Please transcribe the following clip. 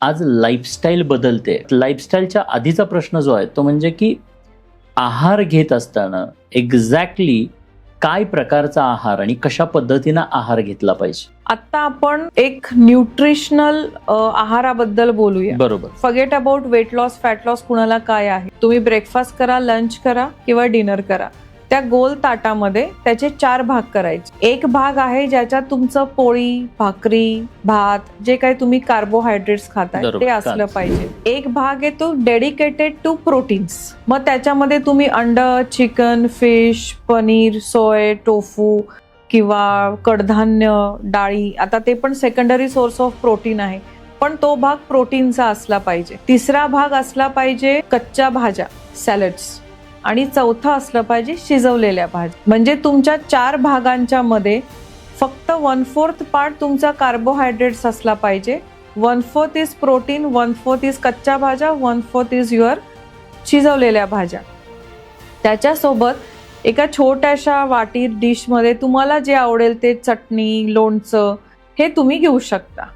आज लाईफस्टाईल बदलते. लाईफस्टाईलच्या आधीचा प्रश्न जो आहे तो म्हणजे की आहार घेत असताना एक्झॅक्टली काय प्रकारचा आहार आणि कशा पद्धतीनं आहार घेतला पाहिजे? आता आपण एक न्यूट्रिशनल आहाराबद्दल बोलूया. बरोबर. Forget about weight loss fat loss कुणाला काय आहे? तुम्ही ब्रेकफास्ट करा लंच करा किंवा डिनर करा. त्या गोल ताटामध्ये त्याचे चार भाग करायचे. एक भाग आहे ज्याच्यात तुमचं पोळी भाकरी भात जे काही तुम्ही कार्बोहायड्रेट्स खाताय ते असलं. पाहिजे. एक भाग आहे तो डेडिकेटेड टू प्रोटीन्स मग त्याच्यामध्ये तुम्ही अंड चिकन फिश पनीर सोय टोफू किंवा कडधान्य डाळी आता ते पण सेकंडरी सोर्स ऑफ प्रोटीन आहे. पण तो भाग प्रोटीनचा असला पाहिजे. तिसरा भाग असला पाहिजे कच्च्या भाज्या सॅलड्स आणि चौथं असलं पाहिजे शिजवलेल्या भाज्या. म्हणजे तुमच्या चार भागांच्या मध्ये फक्त वन फोर्थ पार्ट तुमचा कार्बोहायड्रेट्स असला पाहिजे. One fourth is protein one fourth is कच्च्या भाज्या वन फोर्थ इज युअर शिजवलेल्या भाज्या. त्याच्यासोबत एका छोट्याशा वाटीत डिशमध्ये तुम्हाला जे आवडेल ते चटणी लोणचं हे तुम्ही घेऊ शकता.